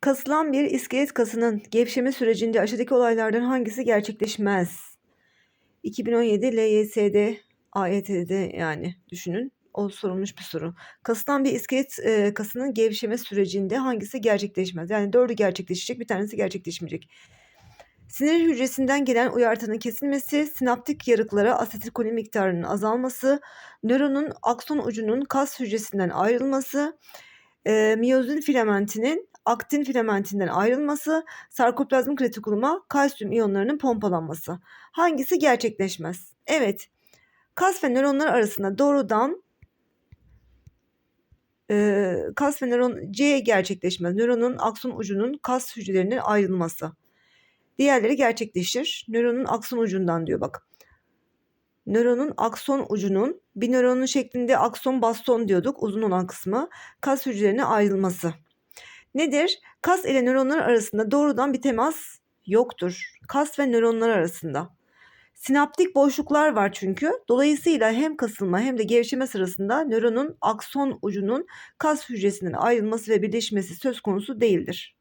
Kasılan bir iskelet kasının gevşeme sürecinde aşağıdaki olaylardan hangisi gerçekleşmez? 2017 LYS'de, AYT'de yani düşünün. O sorulmuş bir soru. Kasılan bir iskelet e, kasının gevşeme sürecinde hangisi gerçekleşmez? Yani dördü gerçekleşecek, bir tanesi gerçekleşmeyecek. Sinir hücresinden gelen uyartının kesilmesi, sinaptik yarıklara asetilkolin miktarının azalması, nöronun akson ucunun kas hücresinden ayrılması, e, miyozin filamentinin aktin filamentinden ayrılması, sarkoplazmik retikuluma kalsiyum iyonlarının pompalanması. Hangisi gerçekleşmez? Evet, kas ve nöronlar arasında doğrudan e, kas ve nöron C gerçekleşmez. Nöronun akson ucunun kas hücrelerinin ayrılması. Diğerleri gerçekleşir. Nöronun akson ucundan diyor bak. Nöronun akson ucunun bir nöronun şeklinde akson baston diyorduk uzun olan kısmı kas hücrelerine ayrılması. Nedir? Kas ile nöronlar arasında doğrudan bir temas yoktur. Kas ve nöronlar arasında. Sinaptik boşluklar var çünkü. Dolayısıyla hem kasılma hem de gevşeme sırasında nöronun akson ucunun kas hücresinden ayrılması ve birleşmesi söz konusu değildir.